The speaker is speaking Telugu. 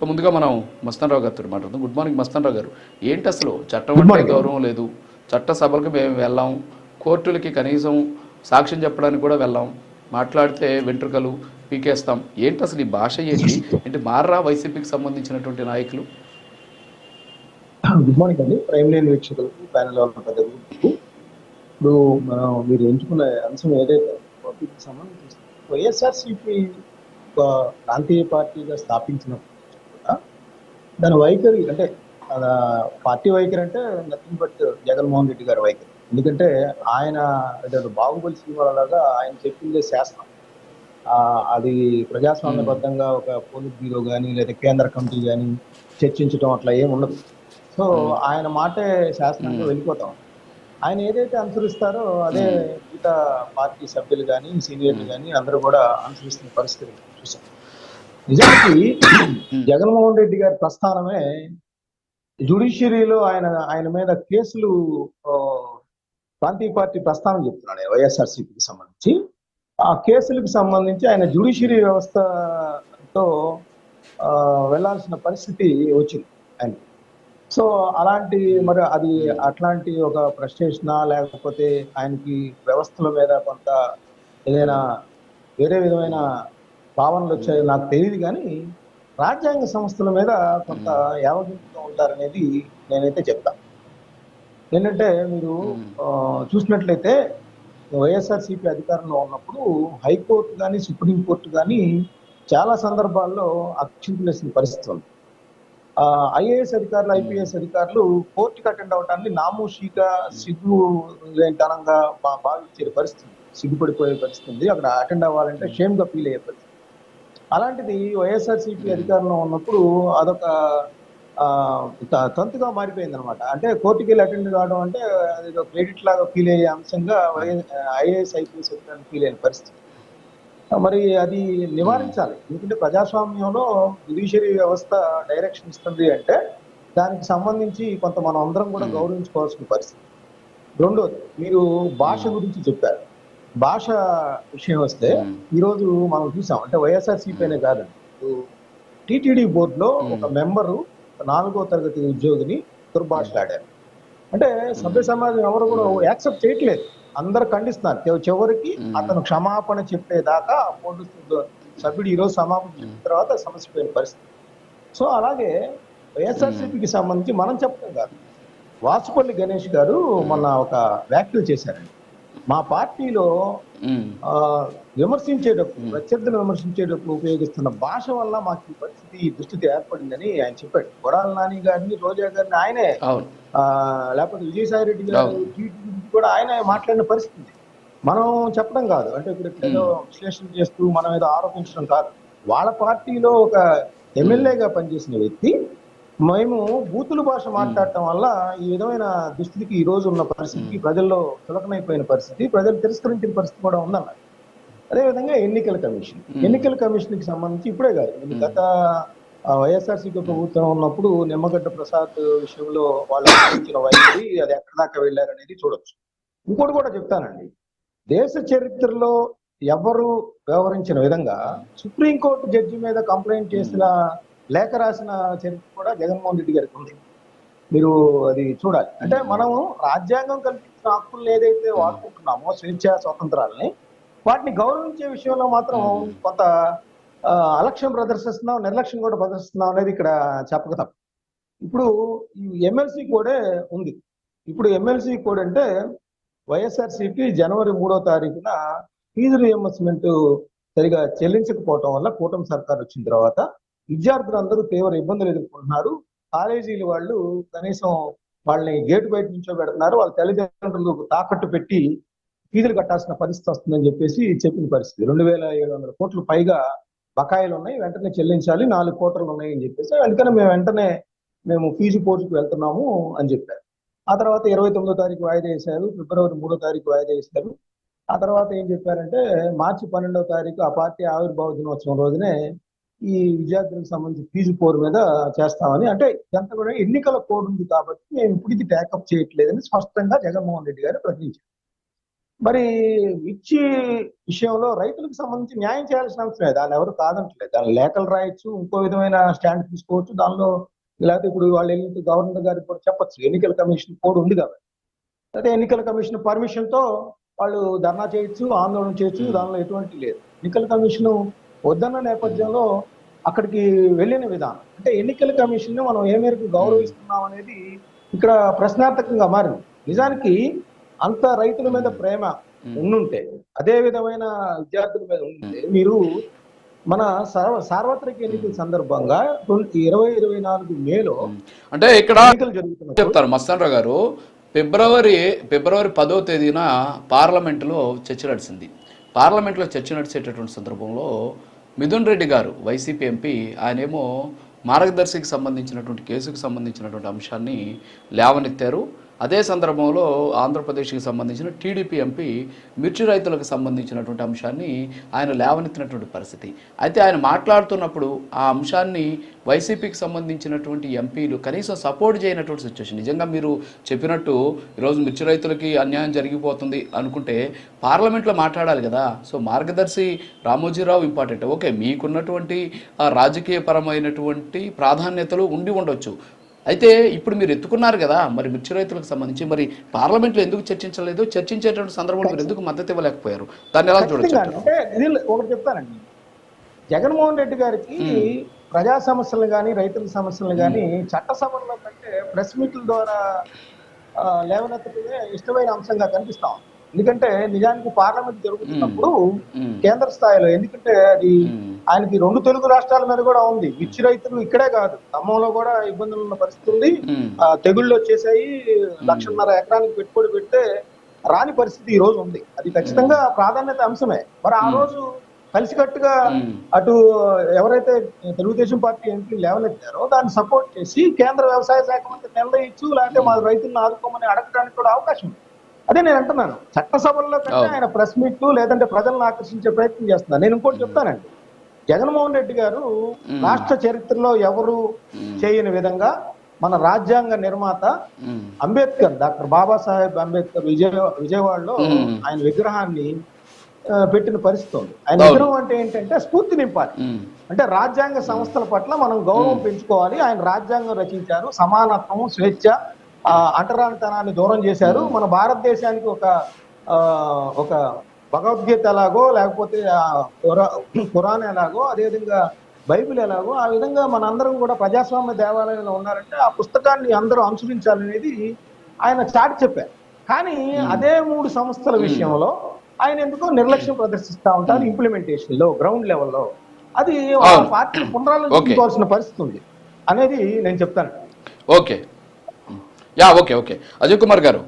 సో ముందుగా మనం మస్తానరావు గారితో మాట్లాడుతాం గుడ్ మార్నింగ్ మస్తానరావు గారు. ఏంటి అసలు చట్టం అంటే గౌరవం లేదు? చట్ట సభలకు మేము వెళ్ళాం. కోర్టులకి కనీసం సాక్ష్యం చెప్పడానికి కూడా వెళ్ళాం. మాట్లాడితే వెంట్రుకలు పీకేస్తాం. ఏంటి అసలు ఈ భాష ఏంటి? ఏంటి మారరా వైసీపీకి సంబంధించినటువంటి నాయకులు? గుడ్ మార్నింగ్ అండి. ప్రైమ్ లైన్ వీక్షకులకు ప్యానల్. ఇప్పుడు మనం మీరు ఎంచుకున్న అంశం ఏదైతే వైఎస్ఆర్సీపీ ప్రాంతీయ పార్టీగా స్థాపించినప్పుడు దాని వైఖరి అంటే పార్టీ వైఖరి అంటే నథింగ్ బట్ జగన్మోహన్ రెడ్డి గారి వైఖరి. ఎందుకంటే ఆయన బాహుబలి సినిమాలలాగా ఆయన చెప్పిందే శాస్త్రం. అది ప్రజాస్వామ్యబద్ధంగా ఒక పోలిట్ బ్యూరో కానీ లేదా కేంద్ర కమిటీ కానీ చర్చించడం అట్లా ఏమి ఉండదు. సో ఆయన మాటే శాసనంగా వెళ్ళిపోతాం. ఆయన ఏదైతే అనుసరిస్తారో అదే మిగతా పార్టీ సభ్యులు కానీ సీనియర్లు కానీ అందరూ కూడా అనుసరిస్తున్న పరిస్థితి. చూసాం నిజానికి జగన్మోహన్ రెడ్డి గారి ప్రస్థానమే జుడిషియరీలో ఆయన ఆయన మీద కేసులు ప్రాంతీయ పార్టీ ప్రస్థానం చెప్తున్నాడు వైఎస్ఆర్సీపీకి సంబంధించి. ఆ కేసులకు సంబంధించి ఆయన జుడిషియరీ వ్యవస్థతో ఆ, వెళ్ళాల్సిన పరిస్థితి వచ్చింది ఆయన. సో అలాంటి మరి అది అట్లాంటి ఒక ఫ్రస్ట్రేషనా లేకపోతే ఆయనకి వ్యవస్థల మీద కొంత ఏదైనా వేరే విధమైన భావనలు వచ్చాయో నాకు తెలియదు కానీ రాజ్యాంగ సంస్థల మీద కొంత యావగింపుగా ఉంటారనేది నేనైతే చెప్తాను ఏంటంటే మీరు చూసినట్లయితే వైఎస్ఆర్సీపీ అధికారంలో ఉన్నప్పుడు హైకోర్టు కానీ సుప్రీంకోర్టు కానీ చాలా సందర్భాల్లో అక్షింపులేసిన పరిస్థితి ఉంది. ఐఏఎస్ అధికారులు ఐపీఎస్ అధికారులు కోర్టుకి అటెండ్ అవడానికి నామూషిగా సిగ్గు లేనితనంగా భావించే పరిస్థితి. సిగ్గుపడిపోయే పరిస్థితి ఉంది. అక్కడ అటెండ్ అవ్వాలంటే షేమ్గా ఫీల్ అయ్యే పరిస్థితి అలాంటిది వైఎస్ఆర్సీపీ అధికారంలో ఉన్నప్పుడు అదొక తంతుగా మారిపోయింది అనమాట అంటే కోర్టుకి వెళ్ళి అటెండ్ కావడం అంటే అది క్రెడిట్ లాగా ఫీల్ అయ్యే అంశంగా ఐఏఎస్ ఐపీఎస్ అధికారులు ఫీల్ అయిన పరిస్థితి. మరి అది నివారించాలి. ఎందుకంటే ప్రజాస్వామ్యంలో జ్యుడిషియరీ వ్యవస్థ డైరెక్షన్ ఇస్తుంది అంటే దానికి సంబంధించి కొంత మనం అందరం కూడా గౌరవించుకోవాల్సిన పరిస్థితి. రెండోది మీరు భాష గురించి చెప్పారు. భాష విషయం వస్తే ఈరోజు మనం చూసాం అంటే వైఎస్ఆర్సీపీ అనే కాదండి టీటీడీ బోర్డులో ఒక మెంబరు నాలుగో తరగతి ఉద్యోగిని దుర్భాషలాడారు అంటే సభ్య సమాజం ఎవరు కూడా యాక్సెప్ట్ చేయట్లేదు. అందరు ఖండిస్తున్నారు. చివ- చివరికి అతను క్షమాపణ చెప్పేదాకా బోర్డు సభ్యు- సభ్యుడు ఈ రోజు సమాపన చెప్పిన తర్వాత సమస్య పోయిన పరిస్థితి. సో అలాగే వైఎస్ఆర్సీపీకి సంబంధించి మనం చెప్పడం కాదు. వాసుపల్లి గణేష్ గారు మొన్న ఒక వ్యాఖ్యలు చేశారండి. మా పార్టీలో విమర్శించేటప్పుడు ప్రత్యర్థులు విమర్శించేటప్పుడు ఉపయోగిస్తున్న భాష వల్ల మాకు ఈ పరిస్థితి ఈ దుస్థితి ఏర్పడిందని ఆయన చెప్పాడు. కొడాల నాని గారిని రోజా గారిని ఆయనే. లేకపోతే విజయసాయి రెడ్డి గారు కూడా ఆయన మాట్లాడిన పరిస్థితి. మనం చెప్పడం కాదు. అంటే ఇప్పుడు ఇక్కడ ఏదో విశ్లేషణ చేస్తూ మనం ఏదో ఆరోపించడం కాదు. వాళ్ళ పార్టీలో ఒక ఎమ్మెల్యేగా పనిచేసిన వ్యక్తి మేము బూతులు భాష మాట్లాడటం వల్ల ఈ విధమైన దుస్థితికి ఈ రోజు ఉన్న పరిస్థితికి ప్రజల్లో చులకనైపోయిన పరిస్థితి ప్రజలు తిరస్కరించిన పరిస్థితి కూడా ఉందన్నారు. అదేవిధంగా ఎన్నికల కమిషన్. ఎన్నికల కమిషన్కి సంబంధించి ఇప్పుడే కాదు గత వైఎస్ఆర్సీపీ ప్రభుత్వం ఉన్నప్పుడు నిమ్మగడ్డ ప్రసాద్ విషయంలో వాళ్ళు అనుసరించిన వైఖరి అది ఎక్కడి దాకా వెళ్ళారనేది చూడొచ్చు. ఇంకోటి కూడా చెప్తానండి. దేశ చరిత్రలో ఎవరు వ్యవహరించిన విధంగా సుప్రీంకోర్టు జడ్జి మీద కంప్లైంట్ చేసిన లేఖ రాసిన చరిత్ర కూడా జగన్మోహన్ రెడ్డి గారికి ఉంది. మీరు అది చూడాలి. అంటే మనము రాజ్యాంగం కల్పించిన హక్కులను ఏదైతే వాడుకుంటున్నామో స్వేచ్ఛ స్వాతంత్రాలని వాటిని గౌరవించే విషయంలో మాత్రం కొంత అలక్ష్యం ప్రదర్శిస్తున్నాం నిర్లక్ష్యం కూడా ప్రదర్శిస్తున్నాం అనేది ఇక్కడ చెప్పక తప్ప ఇప్పుడు ఈ ఎమ్మెల్సీ కోడే ఉంది. ఇప్పుడు ఎమ్మెల్సీ కోడ్ అంటే వైఎస్ఆర్సీపీ జనవరి మూడో తారీఖున ఫీజు రియంబర్స్మెంట్ సరిగా చెల్లించకపోవటం వల్ల కూటమి సర్కార్ వచ్చిన తర్వాత విద్యార్థులందరూ తీవ్ర ఇబ్బందులు ఎదుర్కొంటున్నారు. కాలేజీలు వాళ్ళు కనీసం వాళ్ళని గేటు బయట నుంచో పెడుతున్నారు. వాళ్ళ తల్లిదండ్రులకు తాకట్టు పెట్టి ఫీజులు కట్టాల్సిన పరిస్థితి వస్తుందని చెప్పేసి చెప్పిన పరిస్థితి. రెండు వేల ఏడు వందల కోట్లు పైగా బకాయిలు ఉన్నాయి. వెంటనే చెల్లించాలి. నాలుగు కోటలు ఉన్నాయి అని చెప్పేసి అందుకని మేము వెంటనే మేము ఫీజు కోర్టుకు వెళ్తున్నాము అని చెప్పారు. ఆ తర్వాత ఇరవై తొమ్మిదో తారీఖు వాయిదా వేశారు. ఫిబ్రవరి మూడో తారీఖు వాయిదా వేశారు. ఆ తర్వాత ఏం చెప్పారంటే మార్చి పన్నెండవ తారీఖు ఆ పార్టీ ఆవిర్భావ దినోత్సవం రోజునే ఈ విద్యార్థులకు సంబంధించి ఫీజు కోడ్ మీద చేస్తామని. అంటే ఇదంతా కూడా ఎన్నికల కోడ్ ఉంది కాబట్టి మేము ఇప్పుడు ఇది ట్యాకప్ చేయట్లేదని స్పష్టంగా జగన్మోహన్ రెడ్డి గారు ప్రకటించారు. మరి ఇచ్చి విషయంలో రైతులకు సంబంధించి న్యాయం చేయాల్సిన అవసరం దాన్ని ఎవరు కాదంటలేదు. దాని లేఖలు రాయొచ్చు ఇంకో విధమైన స్టాండ్ తీసుకోవచ్చు. దానిలో లేకపోతే ఇప్పుడు వాళ్ళు వెళ్ళి గవర్నర్ గారికి కూడా చెప్పొచ్చు. ఎన్నికల కమిషన్ కోడ్ ఉంది కాబట్టి. అదే ఎన్నికల కమిషన్ పర్మిషన్తో వాళ్ళు ధర్నా చేయొచ్చు ఆందోళన చేయొచ్చు దానిలో ఎటువంటి లేదు. ఎన్నికల కమిషన్ వద్దన్న నేపథ్యంలో అక్కడికి వెళ్ళిన విధానం. అంటే ఎన్నికల కమిషన్ని మనం ఏ మేరకు గౌరవిస్తున్నాం అనేది ఇక్కడ ప్రశ్నార్థకంగా మారింది. నిజానికి అంత రైతుల మీద ప్రేమ ఉండుంటే అదే విధమైన విద్యార్థుల మీద ఉంటే మీరు మన సర్వ సార్వత్రిక ఎన్నికల సందర్భంగా ఇరవై ఇరవై నాలుగు మేలో అంటే ఇక్కడ చెప్తారు మస్తాన్ గారు ఫిబ్రవరి ఫిబ్రవరి పదో తేదీన పార్లమెంటులో చర్చ నడిచింది. పార్లమెంట్లో చర్చ నడిచేటటువంటి సందర్భంలో మిథున్ రెడ్డి గారు వైసీపీ ఎంపీ ఆయనేమో మార్గదర్శికి సంబంధించినటువంటి కేసుకు సంబంధించినటువంటి అంశాన్ని లేవనెత్తారు. అదే సందర్భంలో ఆంధ్రప్రదేశ్కి సంబంధించిన టీడీపీ ఎంపీ మిర్చి రైతులకు సంబంధించినటువంటి అంశాన్ని ఆయన లేవనెత్తినటువంటి పరిస్థితి. అయితే ఆయన మాట్లాడుతున్నప్పుడు ఆ అంశాన్ని వైసీపీకి సంబంధించినటువంటి ఎంపీలు కనీసం సపోర్ట్ చేయనటువంటి సిచ్యువేషన్ నిజంగా మీరు చెప్పినట్టు ఈరోజు మిర్చి రైతులకి అన్యాయం జరిగిపోతుంది అనుకుంటే పార్లమెంట్లో మాట్లాడాలి కదా. సో మార్గదర్శి రామోజీరావు ఇంపార్టెంట్ ఓకే మీకున్నటువంటి రాజకీయపరమైనటువంటి ప్రాధాన్యతలు ఉండి ఉండొచ్చు. అయితే ఇప్పుడు మీరు ఎత్తుకున్నారు కదా మరి మిర్చి రైతులకు సంబంధించి మరి పార్లమెంట్లో ఎందుకు చర్చించలేదు? చర్చించేటువంటి సందర్భంలో మీరు ఎందుకు మద్దతు ఇవ్వలేకపోయారు? దాన్ని ఎలా చూడొచ్చు ఇది ఒకటి చెప్తానండి. జగన్మోహన్ రెడ్డి గారికి ప్రజా సమస్యలు కానీ రైతుల సమస్యలు కానీ చట్టసభల్లో కంటే ప్రెస్ మీట్ల ద్వారా ఆ, లేవనెత్తడమే ఇష్టమైన అంశంగా కనిపిస్తాం ఎందుకంటే నిజానికి పార్లమెంట్ జరుగుతున్నప్పుడు కేంద్ర స్థాయిలో ఎందుకంటే అది ఆయనకి రెండు తెలుగు రాష్ట్రాల మీద కూడా ఉంది. మిర్చి రైతులు ఇక్కడే కాదు. ఖమ్మంలో కూడా ఇబ్బందులు ఉన్న పరిస్థితి ఉంది. తెగుళ్ళు వచ్చేసాయి. లక్షన్నర ఎకరానికి పెట్టుబడి పెడితే రాని పరిస్థితి ఈ రోజు ఉంది. అది ఖచ్చితంగా ప్రాధాన్యత అంశమే. మరి ఆ రోజు కలిసికట్టుగా అటు ఎవరైతే తెలుగుదేశం పార్టీ ఎంపీ లేవనెత్తారో దాన్ని సపోర్ట్ చేసి కేంద్ర వ్యవసాయ శాఖ మంత్రి నిర్ణయించు లేకపోతే మా రైతులను ఆదుకోమని అడగడానికి కూడా అవకాశం ఉంది. అదే నేను అంటున్నాను. చట్టసభల్లో కంటే. ఆయన ప్రెస్ మీట్లు లేదంటే ప్రజలను ఆకర్షించే ప్రయత్నం చేస్తున్నారు. నేను ఇంకోటి చెప్తానండి. జగన్మోహన్ రెడ్డి గారు. రాష్ట్ర చరిత్రలో ఎవరు చేయని విధంగా మన రాజ్యాంగ నిర్మాత అంబేద్కర్ డాక్టర్ బాబాసాహెబ్ అంబేద్కర్ విజయ విజయవాడలో. ఆయన విగ్రహాన్ని పెట్టిన పరిస్థితి ఉంది. ఆయన. విగ్రహం అంటే ఏంటంటే స్ఫూర్తి నింపాలి. అంటే రాజ్యాంగ సంస్థల పట్ల మనం గౌరవం పెంచుకోవాలి. ఆయన రాజ్యాంగం రచించారు. సమానత్వం స్వేచ్ఛ అంటరానితనాన్ని దూరం చేశారు. మన భారతదేశానికి ఒక ఒక భగవద్గీత ఎలాగో లేకపోతే ఖురాన్ ఎలాగో అదేవిధంగా బైబిల్ ఎలాగో ఆ విధంగా మనందరం కూడా ప్రజాస్వామ్య దేవాలయంలో ఉన్నారంటే ఆ పుస్తకాన్ని అందరూ అనుసరించాలనేది ఆయన చాటి చెప్పారు. కానీ అదే మూడు సంస్థల విషయంలో ఆయన ఎందుకో నిర్లక్ష్యం ప్రదర్శిస్తా ఉంటారు ఇంప్లిమెంటేషన్లో గ్రౌండ్ లెవెల్లో అది. పార్టీ పునరాలోచించుకోవాల్సిన పరిస్థితి ఉంది. అనేది నేను చెప్తాను. Okay. Yeah okay okay. Ajay Kumar garu